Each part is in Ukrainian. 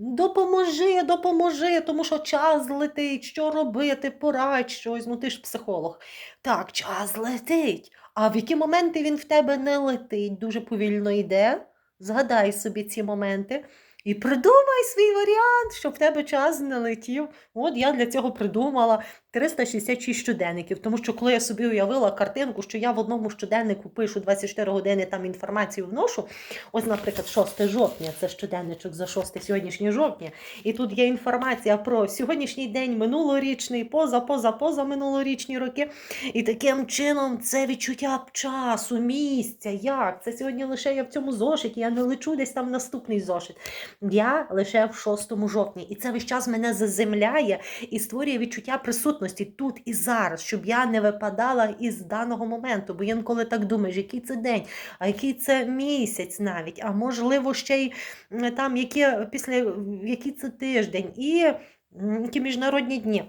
Допоможи, допоможи, тому що час летить, що робити, порадь щось, ну ти ж психолог. Так, час летить. А в які моменти він в тебе не летить, дуже повільно йде. Згадай собі ці моменти і придумай свій варіант, щоб в тебе час не летів. От я для цього придумала 366 щоденників, тому що коли я собі уявила картинку, що я в одному щоденнику пишу 24 години там інформацію вношу, ось, наприклад, 6 жовтня, це щоденничок за 6 сьогоднішнє жовтня, і тут є інформація про сьогоднішній день, минулорічний, поза, поза, поза минулорічні роки. І таким чином це відчуття часу, місця, як? Це сьогодні лише я в цьому зошиті, я не лечу десь там в наступний зошит. Я лише в 6 жовтні. І це весь час мене заземляє і створює відчуття присутності тут і зараз, щоб я не випадала із даного моменту. Бо інколи так думаєш, який це день, а який це місяць навіть, а можливо ще й там які після який це тиждень, і які міжнародні дні.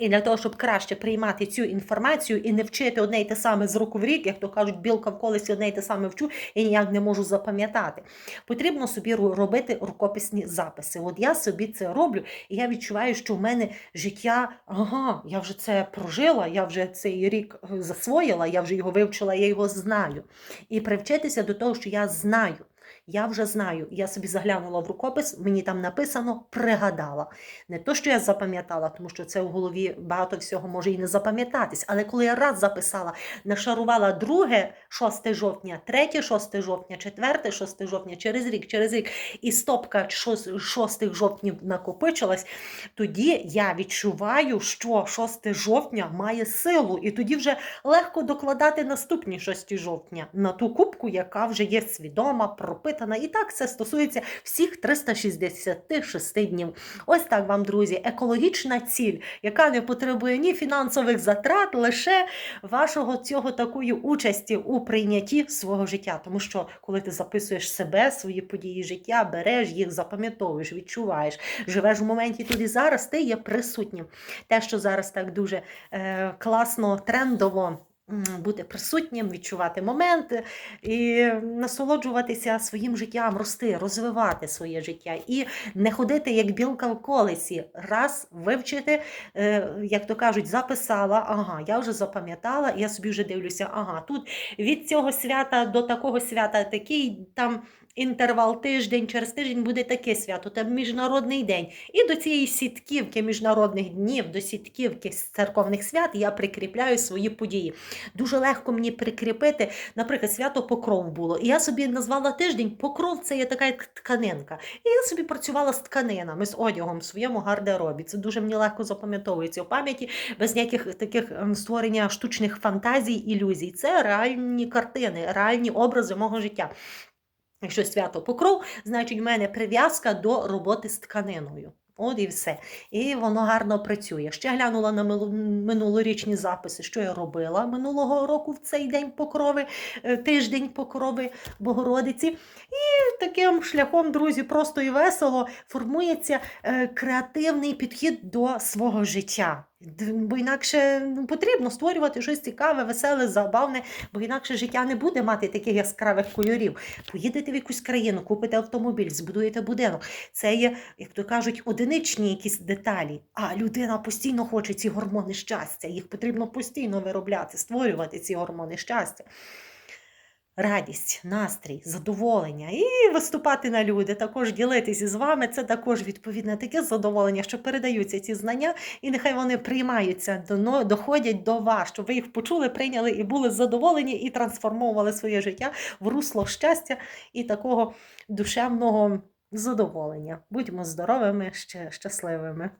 І для того, щоб краще приймати цю інформацію і не вчити одне й те саме з року в рік, як то кажуть, білка в колесі одне й те саме вчу і ніяк не можу запам'ятати. Потрібно собі робити рукописні записи. От я собі це роблю, і я відчуваю, що в мене життя, ага, я вже це прожила, я вже цей рік е, засвоїла, я вже його вивчила, я його знаю. І привчитися до того, що я знаю. Я вже знаю, я собі заглянула в рукопис, мені там написано, пригадала. Не то, що я запам'ятала, тому що це в голові багато всього може і не запам'ятатись. Але коли я раз записала, нашарувала друге 6 жовтня, третє 6 жовтня, четверте 6 жовтня, через рік, через рік, і стопка 6 жовтнів накопичилась, тоді я відчуваю, що 6 жовтня має силу, і тоді вже легко докладати наступні 6 жовтня на ту кубку, яка вже є свідома, пропитана. І так це стосується всіх 366 днів. Ось так вам, друзі, екологічна ціль, яка не потребує ні фінансових затрат, лише вашого цього такої участі у прийнятті свого життя. Тому що коли ти записуєш себе, свої події життя, береш їх, запам'ятовуєш, відчуваєш, живеш в моменті тут і зараз, ти є присутнім. Те, що зараз так дуже е, класно, трендово. Бути присутнім, відчувати моменти і насолоджуватися своїм життям, рости, розвивати своє життя і не ходити як білка в колесі. Раз вивчити, е, як то кажуть, записала, ага, я вже запам'ятала, я собі вже дивлюся, ага, тут від цього свята до такого свята такий там. Інтервал тиждень, через тиждень буде таке свято, там міжнародний день. І до цієї сітківки міжнародних днів, до сітківки церковних свят я прикріпляю свої події. Дуже легко мені прикріпити, наприклад, свято Покров було. І я собі назвала тиждень Покров це є така тканинка. І я собі працювала з тканинами, з одягом в своєму гардеробі. Це дуже мені легко запам'ятовується в пам'яті, без ніяких таких ем, створення штучних фантазій, ілюзій. Це реальні картини, реальні образи мого життя. Якщо свято покров, значить в мене прив'язка до роботи з тканиною. От і все. І воно гарно працює. Ще глянула на минулорічні записи, що я робила минулого року в цей день покрови, е, тиждень покрови Богородиці. І таким шляхом, друзі, просто і весело формується е, креативний підхід до свого життя. Бо інакше ну, потрібно створювати щось цікаве, веселе, забавне, бо інакше життя не буде мати таких яскравих кольорів. Поїдете в якусь країну, купите автомобіль, збудуєте будинок. Це є, як то кажуть, одиничні якісь деталі. А людина постійно хоче ці гормони щастя. Їх потрібно постійно виробляти, створювати ці гормони щастя. Радість, настрій, задоволення і виступати на люди, також ділитися з вами. Це також відповідне таке задоволення, що передаються ці знання, і нехай вони приймаються, доходять до вас, щоб ви їх почули, прийняли і були задоволені, і трансформовували своє життя в русло щастя і такого душевного задоволення. Будьмо здоровими, ще щасливими.